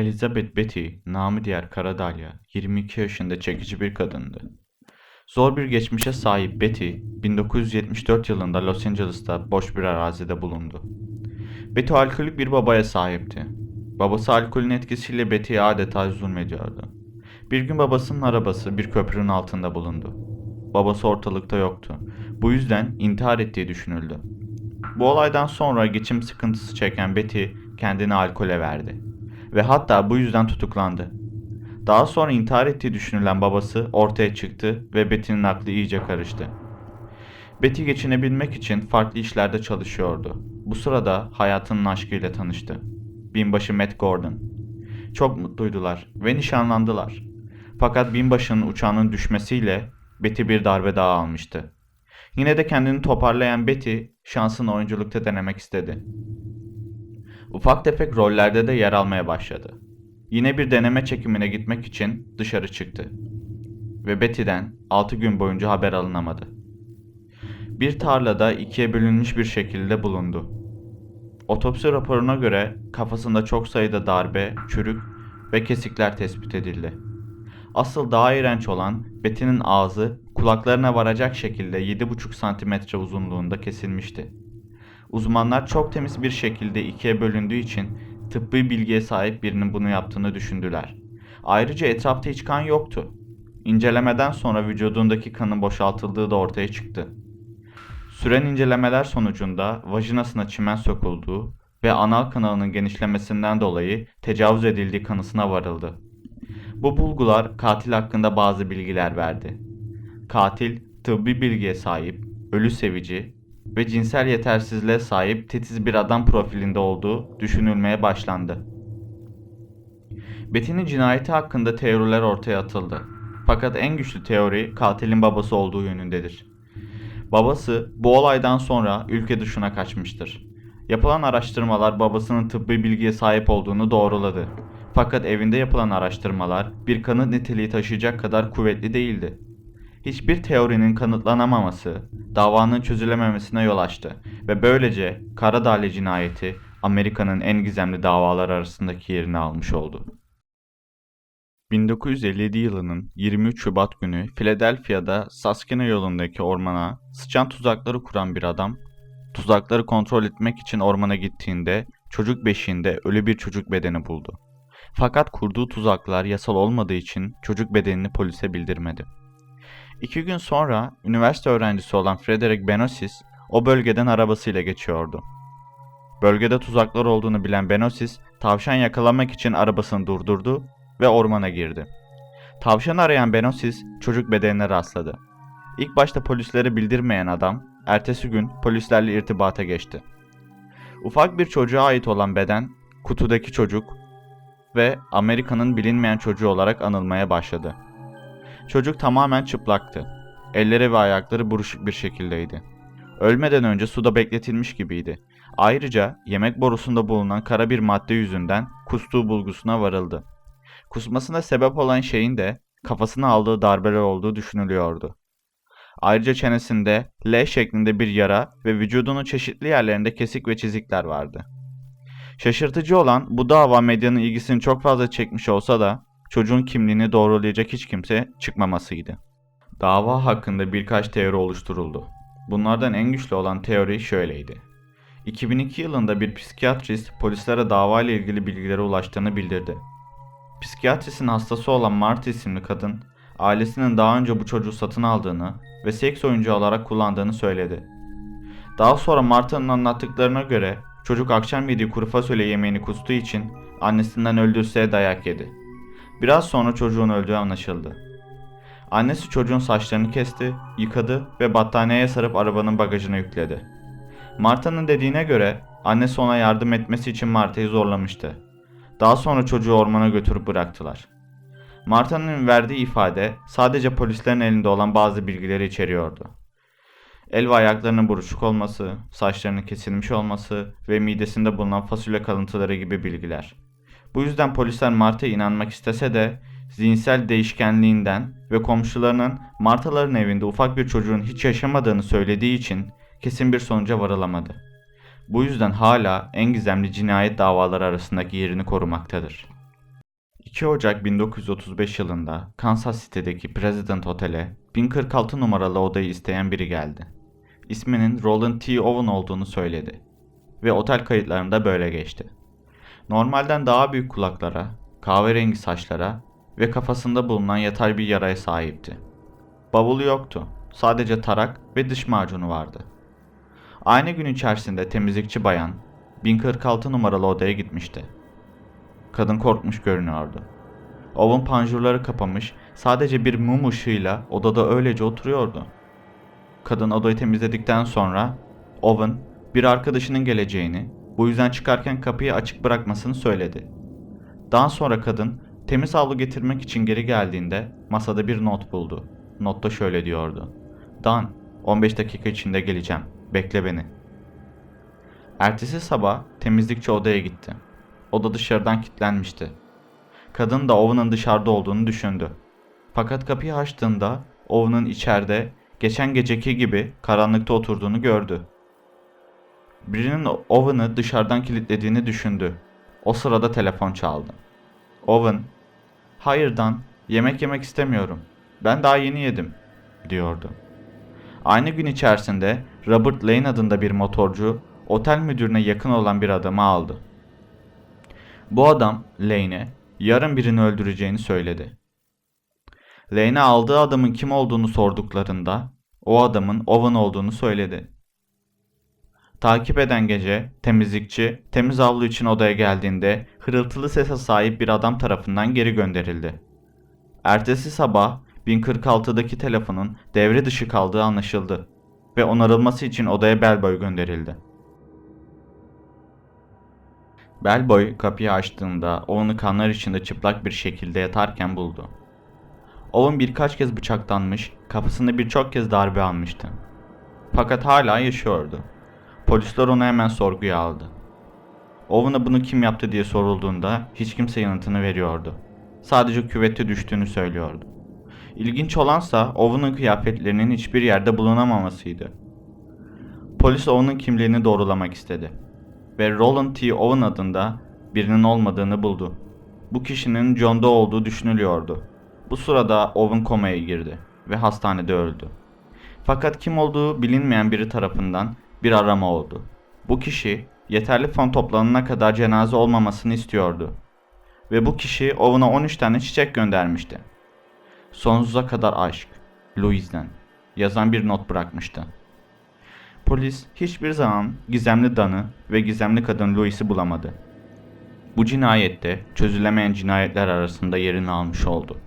Elizabeth Betty, namı diğer Karadalya, 22 yaşında çekici bir kadındı. Zor bir geçmişe sahip Betty, 1974 yılında Los Angeles'ta boş bir arazide bulundu. Betty alkolik bir babaya sahipti. Babası alkolün etkisiyle Betty'ye adeta zulmediyordu. Bir gün babasının arabası bir köprünün altında bulundu. Babası ortalıkta yoktu. Bu yüzden intihar ettiği düşünüldü. Bu olaydan sonra geçim sıkıntısı çeken Betty kendini alkole verdi. Ve hatta bu yüzden tutuklandı. Daha sonra intihar ettiği düşünülen babası ortaya çıktı ve Betty'nin aklı iyice karıştı. Betty geçinebilmek için farklı işlerde çalışıyordu. Bu sırada hayatının aşkıyla tanıştı. Binbaşı Matt Gordon. Çok mutluydular ve nişanlandılar. Fakat binbaşının uçağının düşmesiyle Betty bir darbe daha almıştı. Yine de kendini toparlayan Betty şansını oyunculukta denemek istedi. Ufak tefek rollerde de yer almaya başladı. Yine bir deneme çekimine gitmek için dışarı çıktı. Ve Betty'den 6 gün boyunca haber alınamadı. Bir tarlada ikiye bölünmüş bir şekilde bulundu. Otopsi raporuna göre kafasında çok sayıda darbe, çürük ve kesikler tespit edildi. Asıl daha iğrenç olan Betty'nin ağzı kulaklarına varacak şekilde 7,5 santimetre uzunluğunda kesilmişti. Uzmanlar çok temiz bir şekilde ikiye bölündüğü için tıbbi bilgiye sahip birinin bunu yaptığını düşündüler. Ayrıca etrafta hiç kan yoktu. İncelemeden sonra vücudundaki kanın boşaltıldığı da ortaya çıktı. Süren incelemeler sonucunda vajinasına çimen sokulduğu ve anal kanalının genişlemesinden dolayı tecavüz edildiği kanısına varıldı. Bu bulgular katil hakkında bazı bilgiler verdi. Katil tıbbi bilgiye sahip, ölü sevici ve cinsel yetersizliğe sahip titiz bir adam profilinde olduğu düşünülmeye başlandı. Betty'nin cinayeti hakkında teoriler ortaya atıldı. Fakat en güçlü teori katilin babası olduğu yönündedir. Babası bu olaydan sonra ülke dışına kaçmıştır. Yapılan araştırmalar babasının tıbbi bilgiye sahip olduğunu doğruladı. Fakat evinde yapılan araştırmalar bir kanıt niteliği taşıyacak kadar kuvvetli değildi. Hiçbir teorinin kanıtlanamaması davanın çözülememesine yol açtı ve böylece Karadağlı cinayeti Amerika'nın en gizemli davalar arasındaki yerini almış oldu. 1957 yılının 23 Şubat günü Philadelphia'da Susquehanna yolundaki ormana sıçan tuzakları kuran bir adam, tuzakları kontrol etmek için ormana gittiğinde çocuk beşiğinde ölü bir çocuk bedeni buldu. Fakat kurduğu tuzaklar yasal olmadığı için çocuk bedenini polise bildirmedi. İki gün sonra üniversite öğrencisi olan Frederick Benosis o bölgeden arabasıyla geçiyordu. Bölgede tuzaklar olduğunu bilen Benosis, tavşan yakalamak için arabasını durdurdu ve ormana girdi. Tavşan arayan Benosis çocuk bedenine rastladı. İlk başta polislere bildirmeyen adam, ertesi gün polislerle irtibata geçti. Ufak bir çocuğa ait olan beden, kutudaki çocuk ve Amerika'nın bilinmeyen çocuğu olarak anılmaya başladı. Çocuk tamamen çıplaktı. Elleri ve ayakları buruşuk bir şekildeydi. Ölmeden önce suda bekletilmiş gibiydi. Ayrıca yemek borusunda bulunan kara bir madde yüzünden kustuğu bulgusuna varıldı. Kusmasına sebep olan şeyin de kafasına aldığı darbeler olduğu düşünülüyordu. Ayrıca çenesinde L şeklinde bir yara ve vücudunun çeşitli yerlerinde kesik ve çizikler vardı. Şaşırtıcı olan bu dava medyanın ilgisini çok fazla çekmiş olsa da çocuğun kimliğini doğrulayacak hiç kimse çıkmamasıydı. Dava hakkında birkaç teori oluşturuldu. Bunlardan en güçlü olan teori şöyleydi. 2002 yılında bir psikiyatrist polislere dava ile ilgili bilgilere ulaştığını bildirdi. Psikiyatristin hastası olan Marty isimli kadın, ailesinin daha önce bu çocuğu satın aldığını ve seks oyuncağı olarak kullandığını söyledi. Daha sonra Marta'nın anlattıklarına göre çocuk akşam yediği kuru fasulye yemeğini kustuğu için annesinden öldürse dayak yedi. Biraz sonra çocuğun öldüğü anlaşıldı. Annesi çocuğun saçlarını kesti, yıkadı ve battaniyeye sarıp arabanın bagajına yükledi. Marta'nın dediğine göre annesi ona yardım etmesi için Marta'yı zorlamıştı. Daha sonra çocuğu ormana götürüp bıraktılar. Marta'nın verdiği ifade sadece polislerin elinde olan bazı bilgileri içeriyordu. El ve ayaklarının buruşuk olması, saçlarının kesilmiş olması ve midesinde bulunan fasulye kalıntıları gibi bilgiler. Bu yüzden polisler Marta'ya inanmak istese de zihinsel değişkenliğinden ve komşularının Martaların evinde ufak bir çocuğun hiç yaşamadığını söylediği için kesin bir sonuca varılamadı. Bu yüzden hala en gizemli cinayet davaları arasındaki yerini korumaktadır. 2 Ocak 1935 yılında Kansas City'deki President Otel'e 1046 numaralı odayı isteyen biri geldi. İsminin Roland T. Owen olduğunu söyledi ve otel kayıtlarında böyle geçti. Normalden daha büyük kulaklara, kahverengi saçlara ve kafasında bulunan yatay bir yaraya sahipti. Bavulu yoktu. Sadece tarak ve diş macunu vardı. Aynı gün içerisinde temizlikçi bayan 1046 numaralı odaya gitmişti. Kadın korkmuş görünüyordu. Owen panjurları kapamış, sadece bir mum ışığıyla odada öylece oturuyordu. Kadın odayı temizledikten sonra Owen bir arkadaşının geleceğini, bu yüzden çıkarken kapıyı açık bırakmasını söyledi. Daha sonra kadın temiz havlu getirmek için geri geldiğinde masada bir not buldu. Notta şöyle diyordu. Dan, 15 dakika içinde geleceğim. Bekle beni. Ertesi sabah temizlikçi odaya gitti. Oda dışarıdan kilitlenmişti. Kadın da Owen'ın dışarıda olduğunu düşündü. Fakat kapıyı açtığında Owen'ın içeride geçen geceki gibi karanlıkta oturduğunu gördü. Birinin Owen'ı dışarıdan kilitlediğini düşündü. O sırada telefon çaldı. Owen, "Hayır Dan, yemek yemek istemiyorum. Ben daha yeni yedim." diyordu. Aynı gün içerisinde Robert Lane adında bir motorcu otel müdürüne yakın olan bir adamı aldı. Bu adam Lane'e yarın birini öldüreceğini söyledi. Lane'e aldığı adamın kim olduğunu sorduklarında o adamın Owen olduğunu söyledi. Takip eden gece temizlikçi temiz havlu için odaya geldiğinde hırıltılı sese sahip bir adam tarafından geri gönderildi. Ertesi sabah 1046'daki telefonun devre dışı kaldığı anlaşıldı ve onarılması için odaya bellboy gönderildi. Bellboy kapıyı açtığında Owen'ı kanlar içinde çıplak bir şekilde yatarken buldu. Owen birkaç kez bıçaklanmış, kafasında birçok kez darbe almıştı. Fakat hala yaşıyordu. Polisler onu hemen sorguya aldı. Owen'a bunu kim yaptı diye sorulduğunda hiç kimse yanıtını veriyordu. Sadece küvette düştüğünü söylüyordu. İlginç olansa Owen'ın kıyafetlerinin hiçbir yerde bulunamamasıydı. Polis Owen'ın kimliğini doğrulamak istedi ve Roland T. Owen adında birinin olmadığını buldu. Bu kişinin John Doe olduğu düşünülüyordu. Bu sırada Owen komaya girdi ve hastanede öldü. Fakat kim olduğu bilinmeyen biri tarafından bir arama oldu. Bu kişi yeterli fon toplanana kadar cenaze olmamasını istiyordu. Ve bu kişi Owen'a 13 tane çiçek göndermişti. Sonsuza kadar aşk, Louise'den yazan bir not bırakmıştı. Polis hiçbir zaman gizemli Dan'ı ve gizemli kadın Louis'i bulamadı. Bu cinayette çözülemeyen cinayetler arasında yerini almış oldu.